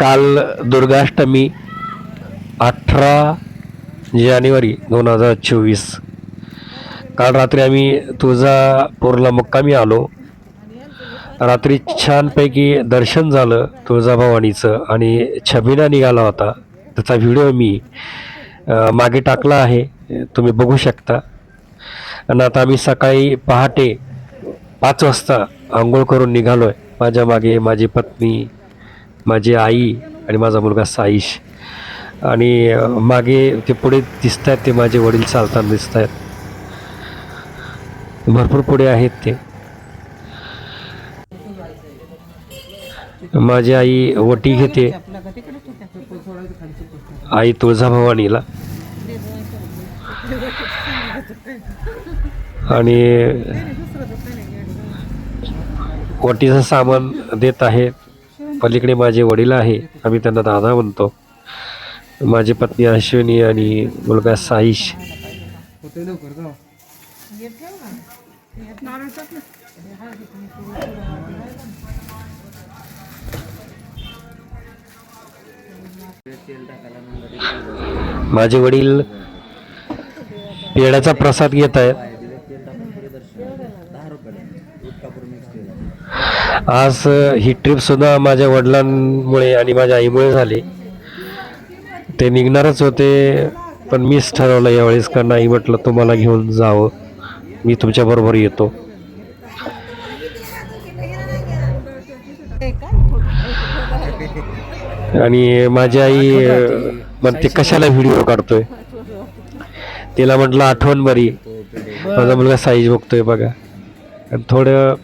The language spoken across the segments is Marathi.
काल दुर्गाष्टमी अठरा जानेवारी दोन हजार चोवीस. काल रात्री आम्ही तुळजापूरला मुक्कामी आलो. रात्री छानपैकी दर्शन झालं तुळजाभवानीचं आणि छबिना निघाला होता. त्याचा व्हिडिओ मी मागे टाकला आहे. तुम्ही बघू शकता. आणि आता आम्ही सकाळी पहाटे पाच वाजता आंघोळ करून निघालो आहे माझ्या मागे माझी पत्नी माझी आई आणि माझा मुलगा साईश. आणि मागे ते पुढे दिसत आहेत ते माझे वडील चालताना दिसत आहेत भरपूर पुढे आहेत ते. माझी आई वटी घेते. आई तुळजाभवानीला. आणि वटीचं सामान देत आहे. पलीकडे माझे वडील आहे आम्ही त्यांना दादा म्हणतो. माझी पत्नी अश्विनी आणि मुलगा साईश. माझे वडील पेड्याचा प्रसाद घेत आहेत. आज ही ट्रिपसुद्धा माझ्या वडिलांमुळे आणि माझ्या आईमुळे झाली. ते निघणारच होते पण मीच ठरवलं यावेळेस का नाही म्हटलं तुम्हाला घेऊन जावं. मी तुमच्याबरोबर येतो. आणि माझी आई म्हणते कशाला व्हिडिओ काढतोय? तिला म्हटलं आठवण बरी. माझा मुलगा साईज बघतोय बघा. आणि थोडं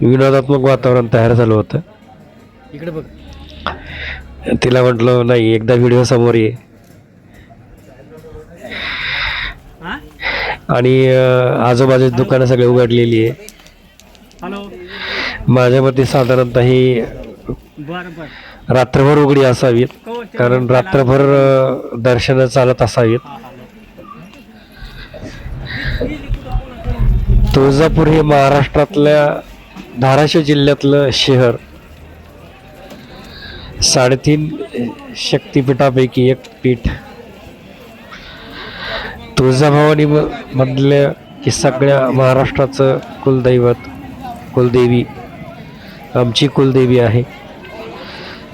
विनोदात्मक वातावरण तयार झालं होतं. इकडे बघ. तिला म्हटलं नाही एकदा व्हिडिओ समोर ये. हा? आणि आजूबाजूची दुकानं सगळी उघडलेली आहे. माझ्या मते साधारणतः ही रात्रभर उघडी असावीत कारण रात्रभर दर्शनं चालत असावीत. तुळजापूर हे महाराष्ट्रातल्या धाराशिव जिल्ह्यातलं शहर साडेतीन शक्तिपीठापैकी एक पीठ. तुळजाभवानी म- मधल्या की सगळ्या महाराष्ट्राचं कुलदैवत कुलदेवी आमची कुलदेवी आहे.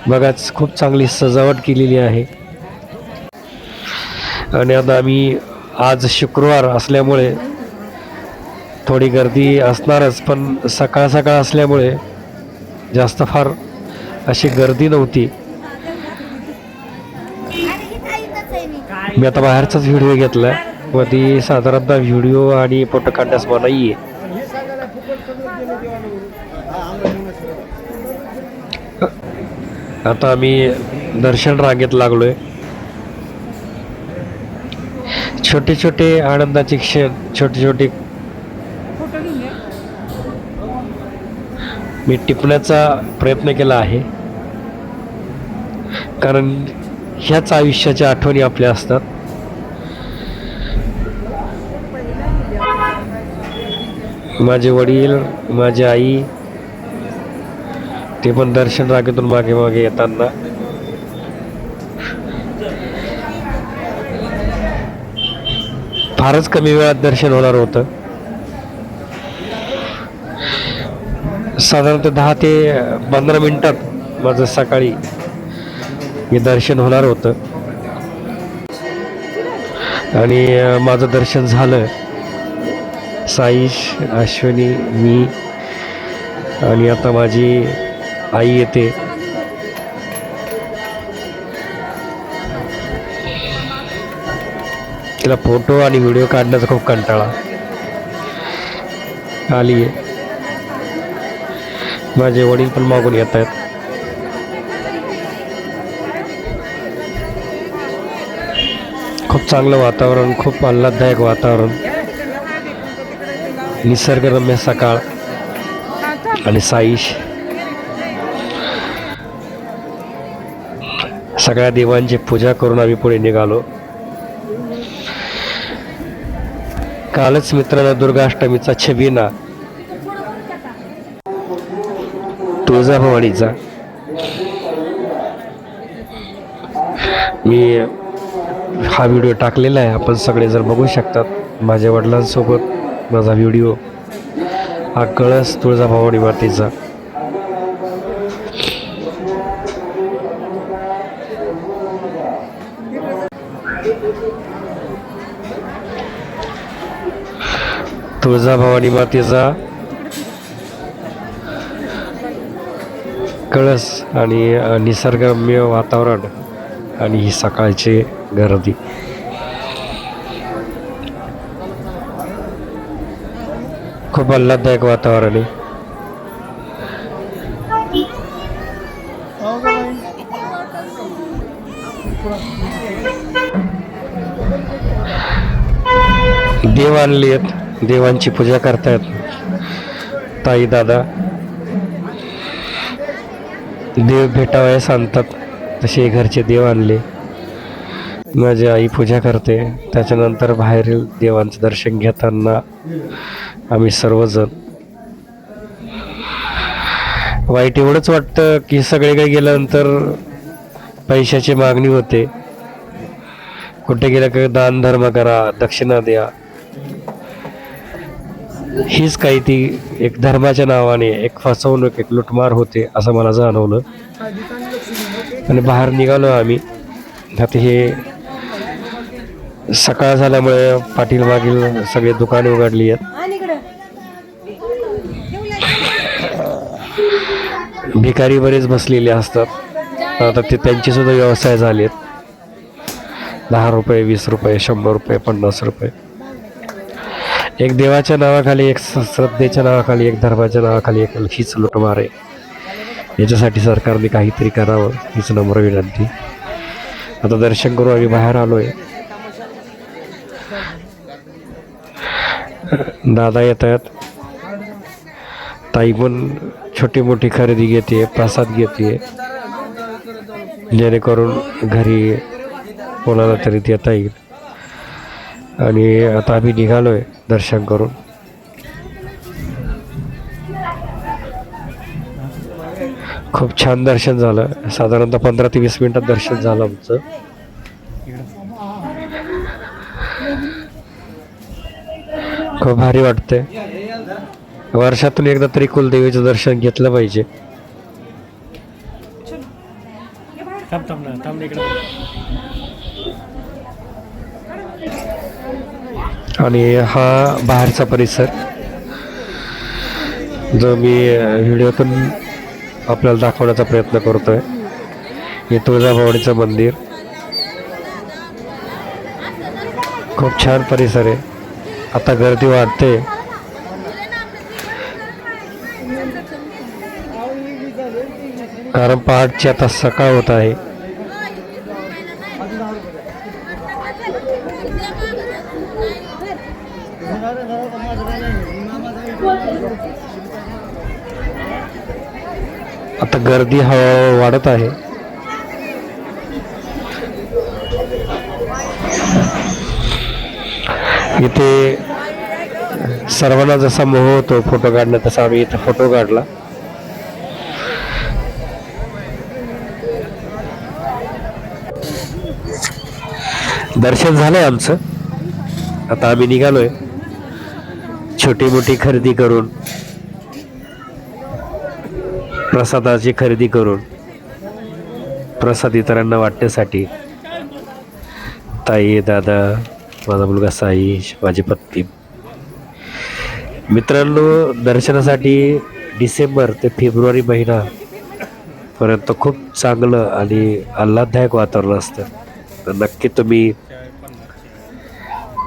बघाच खूप चांगली सजावट केलेली आहे. आणि आता आम्ही आज शुक्रवार असल्यामुळे थोडी गर्दी असणारच पण सकाळ सकाळ असल्यामुळे जास्त फार अशी गर्दी नव्हती. मी आता बाहेरचाच व्हिडिओ घेतला व ती साधारणतः व्हिडिओ आणि फोटो काढण्यास मनाई आहे आता आम्ही दर्शन रांगेत लागलोय. छोटे छोटे आनंदाचे क्षण छोटे छोटे मी टिपण्याचा प्रयत्न केला आहे. कारण ह्याच आयुष्याच्या आठवणी आपल्या असतात. माझे वडील माझी आई ते पण दर्शन रागेतून मागे मागे येताना. फारच कमी वेळात दर्शन होणार होतं. साधारणतः दहा ते पंधरा मिनटात माझं सकाळी हे दर्शन होणार होतं. आणि माझं दर्शन झालं. साईश अश्विनी मी आणि आता माझी आई येते. तिला फोटो आणि व्हिडिओ काढण्याचा खूप कंटाळा आली आहे माझे वडील पण मागून येत आहेत. खूप चांगलं वातावरण खूप आल्हाददायक वातावरण. निसर्गरम्य सकाळ आणि साईश. सगळ्या देवांची पूजा करून आम्ही पुढे निघालो. कालच मित्रांनो दुर्गाष्टमीचा छबिना. तुळजाभवानीचा. मी हा व्हिडिओ टाकलेला आहे. आपण सगळे जर बघू शकतात माझ्या वडिलांसोबत माझा व्हिडिओ हा कळस तुळजाभवानी मातेचा. तुळजाभवानी मातेचा कळस आणि निसर्गम्य निसर्गरम्य वातावरण आणि ही सकाळची गर्दी. खूप आल्हाददायक वातावरण आहे. देव आणले आहेत देवांची पूजा करतायत. ताई दादा. देव भेटावयास आणतात तसे घरचे देव आणले. माझी आई पूजा करते त्याच्यानंतर बाहेरील देवांचं दर्शन घेताना आम्ही सर्वजण. वाईट एवढंच वाटतं की सगळे काही गेल्यानंतर पैशाची मागणी होते. कुठे गेलं का दान धर्म करा दक्षिणा द्या. हीच काही ती एक धर्माच्या नावाने एक फसवणूक एक लुटमार होते असं मला जाणवलं. आणि बाहेर निघालो आम्ही. आता हे सकाळ झाल्यामुळे पाटील मागील सगळे दुकाने उघडली आहेत. भिकारी बरेच बसलेले असतात. आता ते त्यांचे सुद्धा व्यवसाय झालेत. दहा रुपये वीस रुपये शंभर रुपये पन्नास रुपये. एक देवाच्या नावाखाली एक श्रद्धेच्या नावाखाली एक धर्माच्या नावाखाली एक हीच लुटमार आहे याच्यासाठी सरकारने काहीतरी करावं हीच नम्र विनंती. आता दर्शन करू आम्ही बाहेर आलोय. दादा येत आहेत ताई पण छोटी मोठी खरेदी घेते प्रसाद घेते. जेणेकरून घरी कोणाला तरी देता येईल. आणि आता आम्ही निघालोय. दर्शन करून. खूप छान दर्शन झालं. साधारणतः पंधरा ते वीस मिनिटात दर्शन झालं आमचं. खूप भारी वाटते वर्षातून एकदा तरी कुलदेवीचं दर्शन घेतलं पाहिजे. थांब थांब ना थांब ना इकडे आणि हा बाहेरचा परिसर. जो मी व्हिडिओतून आपल्याला दाखवण्याचा प्रयत्न करतोय. हे तुळजाभवानीचं मंदिर. खूप छान परिसर आहे. आता गर्दी वाढते. कारण पहाटची आता सकाळ होत आहे. आता गर्दी हळूहळू वाढत आहे. इथे सर्वांना जसा मोह होतो फोटो काढणं तसा आम्ही इथे फोटो काढला. दर्शन झालंय आमचं. आता आम्ही निघालोय. छोटी मोठी खरेदी करून प्रसादाची खरेदी करून प्रसाद इतरांना वाटण्यासाठी ताई दादा माझा मुलगा साई माझी पत्नी. मित्रांनो दर्शनासाठी डिसेंबर ते फेब्रुवारी महिना पर्यंत खूप चांगलं आणि आल्हाददायक वातावरण असतं. तर नक्की तुम्ही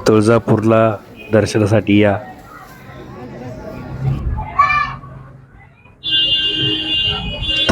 तुळजापूरला दर्शनासाठी या.